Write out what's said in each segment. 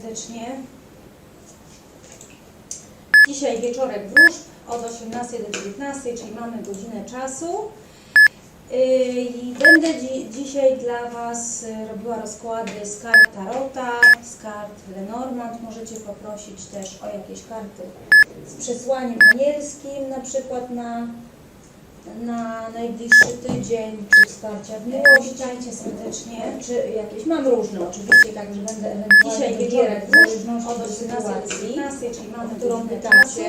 serdecznie. Dzisiaj wieczorek wróżb od 18 do 19, czyli mamy godzinę czasu. Yy, I będę dzi dzisiaj dla Was robiła rozkłady z kart Tarota, z kart Lenormand. Możecie poprosić też o jakieś karty z przesłaniem anielskim, na przykład na, na najbliższy tydzień, czy wsparcia w miłości. Witajcie serdecznie. Czy jakieś, mam różne oczywiście, także będę ewentualnie Dzisiaj wybierać wieczorek w zależności od od 18 do sytuacji, 19, czyli mamy którą pytacie.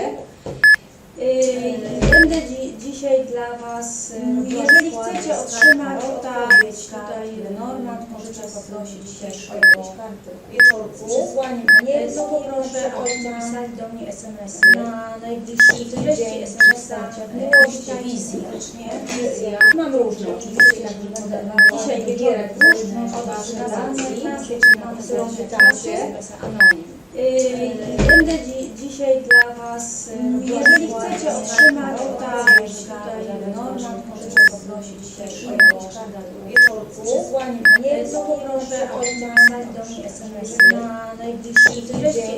Yy, Będę dzi dzisiaj dla Was, yy, jeżeli chcecie otrzymać odpowiedź tutaj Lenormand, możecie poprosić też o wieczorku. to poproszę o napisać do mnie SMS-y na najbliższy tydzień SMS-a wizji. Wizja. Mam różne oczywiście, będę dzisiaj wybierać różne od 13 do 15, czyli mamy którą pytacie. Będę dzi dzisiaj dla Was, yy, jeżeli chcecie otrzymać tutaj poprosić też o jakieś karty wieczorku. to poproszę o do mnie na najbliższy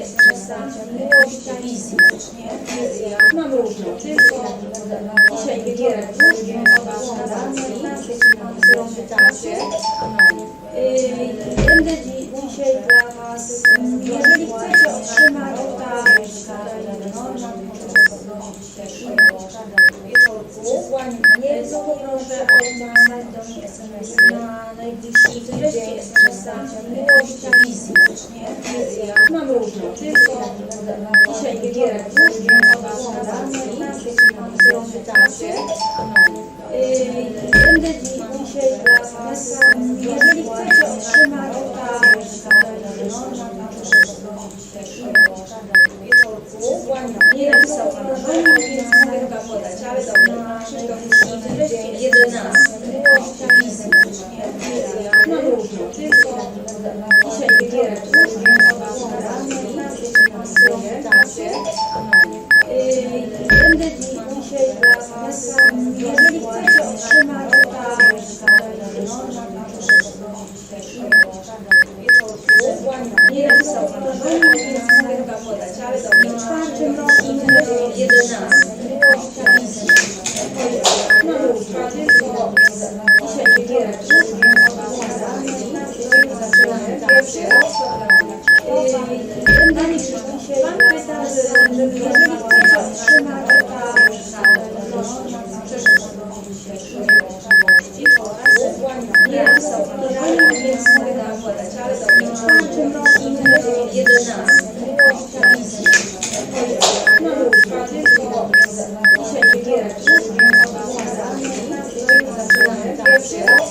SMS-a wizji. Wizja. Mam różne. Oczywiście, dzisiaj wybierać różne od 13 do 15, czyli mamy którą pytacie. Yy, Będę dzi dzisiaj dla Was, jeżeli chcecie otrzymać odpowiedź tutaj Lenormand, możecie poprosić też o jakieś karty wieczorku. Anielskim, proszę o napisać do mnie SMS-y na najbliższy tydzień SMS-a miłości, wizji. Mam różne oczywiście, dzisiaj wybierać różne od 13 do 15, czyli mamy którą pytacie. Yy, Będę dzi dzisiaj dla Was, jeżeli chcecie otrzymać odpowiedź tutaj Lenormand, możecie poprosić też o jakieś karty Wieczorku. przesłania. Nie napisał Pan anonim, więc mogę chyba podać, ale dobra. Krzysztof Tydzień 11. Miłości, wizji. Mam różne będę dzisiaj wybierać różne od 13 do 15, czyli mamy którą pytacie. Yy, Będę dzi dzisiaj dla Was, jeżeli chcecie otrzymać. Nie napisał Pan anonim, więc mogę chyba podać, ale dobra. W czwartym roku, tydzień 11. Miłości, wizji. Mam różne oczywiście, dzisiaj wybierać różne od 13 do 15, czyli zaczynamy pierwszy raz. Będę dzisiaj Pan pyta, żeby jeżeli chcecie otrzymać odpowiedź na Lenormand, proszę poprosić też o jakieś miłości oraz nie napisał Pan anonim, więc mogę nam podać, ale dobra. W czwartym roku, tydzień 11. Miłości, wizji. Mam różne oczywiście, dzisiaj wybierać różne od 13 do 15, czyli zaczynamy pierwszy raz.